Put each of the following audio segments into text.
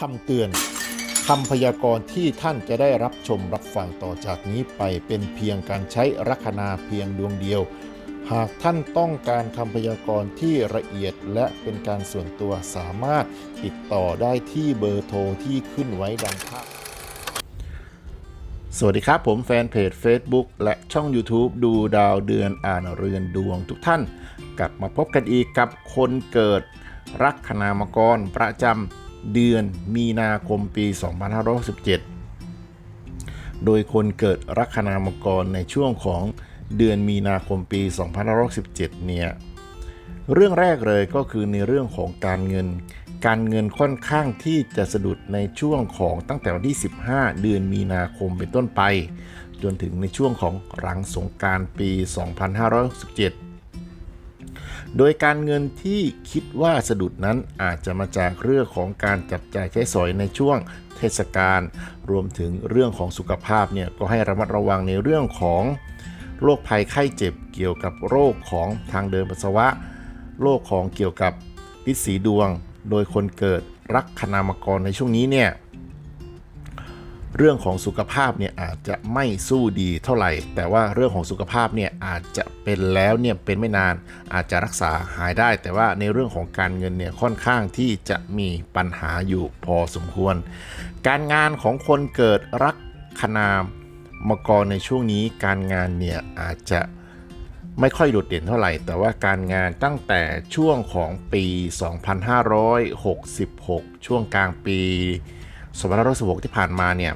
คำเตือนคำพยากรณ์ที่ท่านจะได้รับชมรับฟังต่อจากนี้ไปเป็นเพียงการใช้ลัคนาเพียงดวงเดียว หากท่านต้องการคำพยากรณ์ที่ละเอียดและเป็นการส่วนตัวสามารถติดต่อได้ที่เบอร์โทรที่ขึ้นไว้ดังภาพสวัสดีครับ ผมแฟนเพจ Facebook และช่อง YouTube ดูดาวเดือนอ่านเรือนดวงทุกท่าน กลับมาพบกันอีกกับคนเกิด ลัคนามกรประจำ เดือนมีนาคมปี 2567 โดยคนเกิดลัคนามกรในช่วงของเดือนมีนาคมปี 2517เนี่ย เรื่องแรกเลยก็คือในเรื่องของการเงิน การเงินค่อนข้างที่จะสะดุดในช่วงของตั้งแต่วันที่ 15 เดือนมีนาคมเป็นต้นไป จนถึงในช่วงของหลังสงการปี 2567 โดยการเงินที่คิดว่าสะดุดนั้นอาจจะมาจากเรื่องของการจับจ่ายใช้สอยในช่วงเทศกาลรวมถึงเรื่องของสุขภาพเนี่ยก็ให้ระมัดระวังในเรื่องของโรคภัยไข้เจ็บเกี่ยวกับโรคของทางเดินปัสสาวะ โรคของเกี่ยวกับพิษสีดวง โดยคนเกิดรักคนามกรในช่วงนี้เนี่ย เรื่องของสุขภาพเนี่ยอาจจะไม่สู้ดีเท่าไหร่ แต่ว่าเรื่องของสุขภาพเนี่ยอาจจะเป็นแล้วเนี่ยเป็นไม่นาน อาจจะรักษาหายได้ แต่ว่าในเรื่องของการเงินเนี่ยค่อนข้างที่จะมีปัญหาอยู่พอสมควร การงานของคนเกิดรักคนามกรในช่วงนี้การงานเนี่ยอาจจะไม่ค่อยโดดเด่นเท่าไหร่ แต่ว่าการงานตั้งแต่ช่วงของปี 2566 ช่วงกลางปี 2566ที่ผ่านมาเนี่ย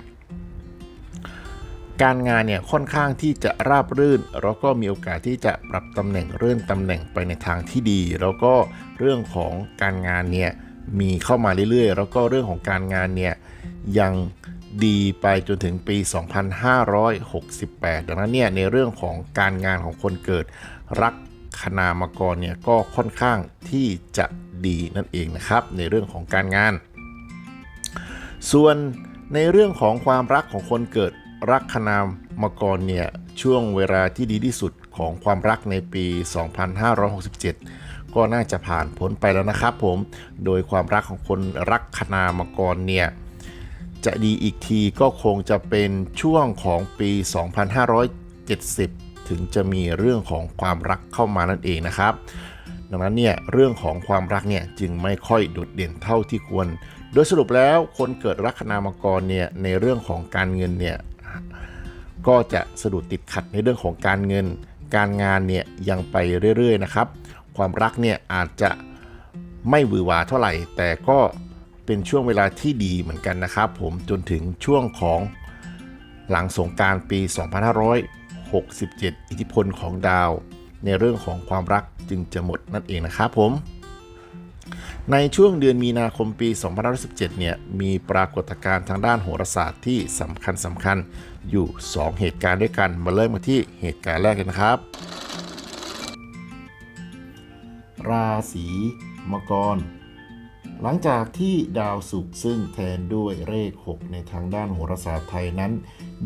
การงานเนี่ยค่อนข้างที่จะราบรื่น แล้วก็มีโอกาสที่จะปรับตำแหน่งเลื่อนตำแหน่งไปในทางที่ดี แล้วก็เรื่องของการงานเนี่ยมีเข้ามาเรื่อยๆ แล้วก็เรื่องของการงานเนี่ยยังดีไปจนถึงปี 2568 ดังนั้นเนี่ยในเรื่องของการงานของคนเกิดรักคนามกรเนี่ยก็ค่อนข้างที่จะดีนั่นเองนะครับ ในเรื่องของการงาน ส่วนในเรื่องของความรักของคนเกิดรักคนามกรเนี่ยช่วงเวลาที่ดีที่สุดของความรักในปี 2567 ก็น่าจะผ่านพ้นไปแล้วนะครับผม โดยความรักของคนรักคนามกรเนี่ยจะดีอีกทีก็คงจะเป็นช่วงของปี 2570 ถึงจะมีเรื่องของความรักเข้ามานั่นเองนะครับ ดังนั้นเนี่ยเรื่องของความรักเนี่ยจึงไม่ค่อยโดดเด่นเท่าที่ควร โดยสรุปแล้วคนเกิดลัคนามกรเนี่ยในเรื่องของการเงินเนี่ยก็จะสะดุดติดขัดในเรื่องของการเงิน การงานเนี่ยยังไปเรื่อยๆนะครับ ความรักเนี่ยอาจจะไม่วือหวาเท่าไหร่ แต่ก็เป็นช่วงเวลาที่ดีเหมือนกันนะครับผมจนถึงช่วงของหลังสงกรารปี 2567 อิทธิพลของดาว ในเรื่องของความรักจึงจะหมดนั่นเองนะครับผม ในช่วงเดือนมีนาคมปี 2517 เนี่ย มีปรากฏการณ์ทางด้านโหราศาสตร์ที่สำคัญสำคัญอยู่ 2 เหตุการณ์ด้วยกัน มาเริ่มกันที่เหตุการณ์แรกกันนะครับ ราศีมังกร หลังจากที่ดาวศุกร์ซึ่งแทนด้วยเลข 6 ในทางด้านโหราศาสตร์ไทยนั้น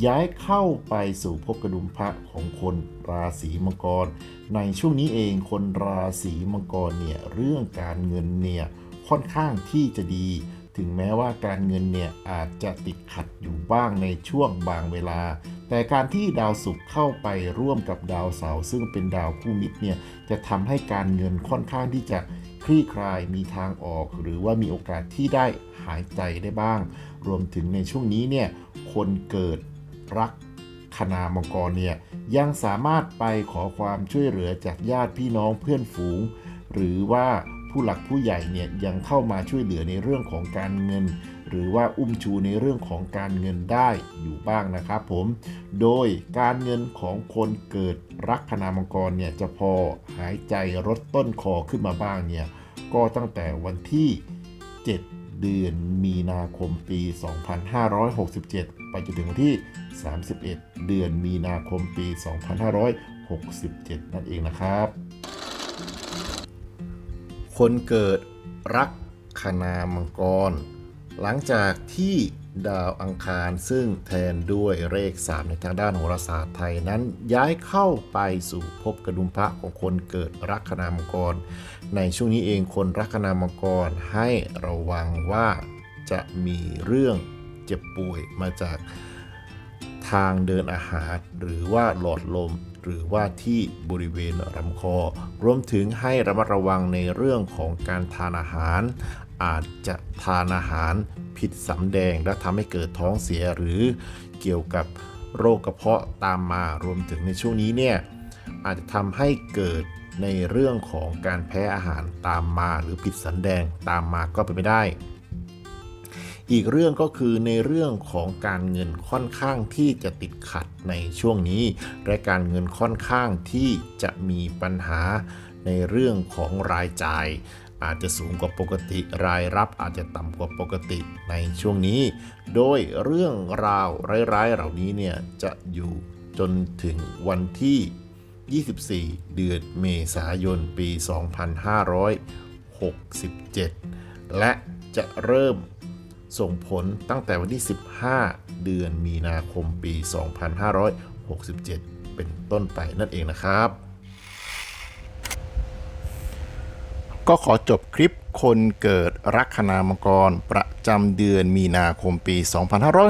ย้ายเข้าไปสู่ภพกระดุมพระของคนราศีมังกร ในช่วงนี้เองคนราศีมังกรเนี่ยเรื่องการเงินเนี่ยค่อนข้างที่จะดี ถึงแม้ว่าการเงินเนี่ยอาจจะติดขัดอยู่บ้างในช่วงบางเวลา แต่การที่ดาวศุกร์เข้าไปร่วมกับดาวเสาร์ซึ่งเป็นดาวคู่มิตรเนี่ยจะทำให้การเงินค่อนข้างที่จะ คลี่คลายมีทางออก หรือว่ามีโอกาสที่ได้หายใจได้บ้าง รวมถึงในช่วงนี้เนี่ยคนเกิดรักคณามังกรเนี่ยยังสามารถไปขอความช่วยเหลือจากญาติพี่น้องเพื่อนฝูง หรือว่าผู้หลักผู้ใหญ่เนี่ยยังเข้ามาช่วยเหลือในเรื่องของการเงิน หรือว่าอุ้มชูในเรื่องของการเงินได้อยู่บ้างนะครับผม โดยการเงินของคนเกิดรักคณามังกรเนี่ยจะพอหายใจรดต้นคอขึ้นมาบ้างเนี่ยก็ตั้งแต่วันที่ 7 เดือนมีนาคมปี 2567 ไปจนถึงวันที่ 31 เดือนมีนาคมปี 2567 นั่นเองนะครับ คนเกิดรักคณามังกร หลังจากที่ดาวอังคารซึ่งแทนด้วยเลข 3 ในทางด้านโหราศาสตร์ไทยนั้น ย้ายเข้าไปสู่ภพกระดุมพระของคนเกิดรักคณามังกร ในช่วงนี้เองคนรักคณามังกรให้ระวังว่าจะมีเรื่องเจ็บป่วยมาจากทางเดินอาหาร หรือว่าหลอดลมหรือว่าที่บริเวณลำคอ รวมถึงให้ระมัดระวังในเรื่องของการทานอาหาร อาจจะทานอาหารผิดสำแดงและทำให้เกิดท้องเสียหรือเกี่ยวกับโรคกระเพาะตามมารวมถึงในช่วงนี้เนี่ยอาจจะทำให้เกิดในเรื่องของการแพ้อาหารตามมาหรือผิดสันแดงตามมาก็เป็นไปได้ อีกเรื่องก็คือในเรื่องของการเงินค่อนข้างที่จะติดขัดในช่วงนี้ และการเงินค่อนข้างที่จะมีปัญหาในเรื่องของรายจ่าย อาจจะสูงกว่าปกติ รายรับอาจจะต่ำกว่าปกติในช่วงนี้ โดยเรื่องราวร้ายๆ เหล่านี้เนี่ยจะอยู่จนถึงวันที่ 24 เดือนเมษายนปี 2567 และจะเริ่มส่งผลตั้งแต่วันที่ 15 เดือนมีนาคมปี 2567 เป็นต้นไปนั่นเองนะครับ ก็ขอจบคลิปคนเกิดลัคนามังกร ประจำเดือนมีนาคมปี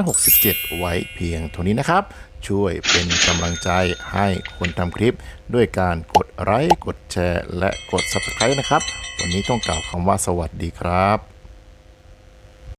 2567 ไว้เพียงเท่านี้นะครับ ช่วยเป็นกำลังใจให้คนทำคลิป ด้วยการกดไลค์กดแชร์ และกด Subscribe นะครับ วันนี้ต้องกล่าวคำว่าสวัสดีครับ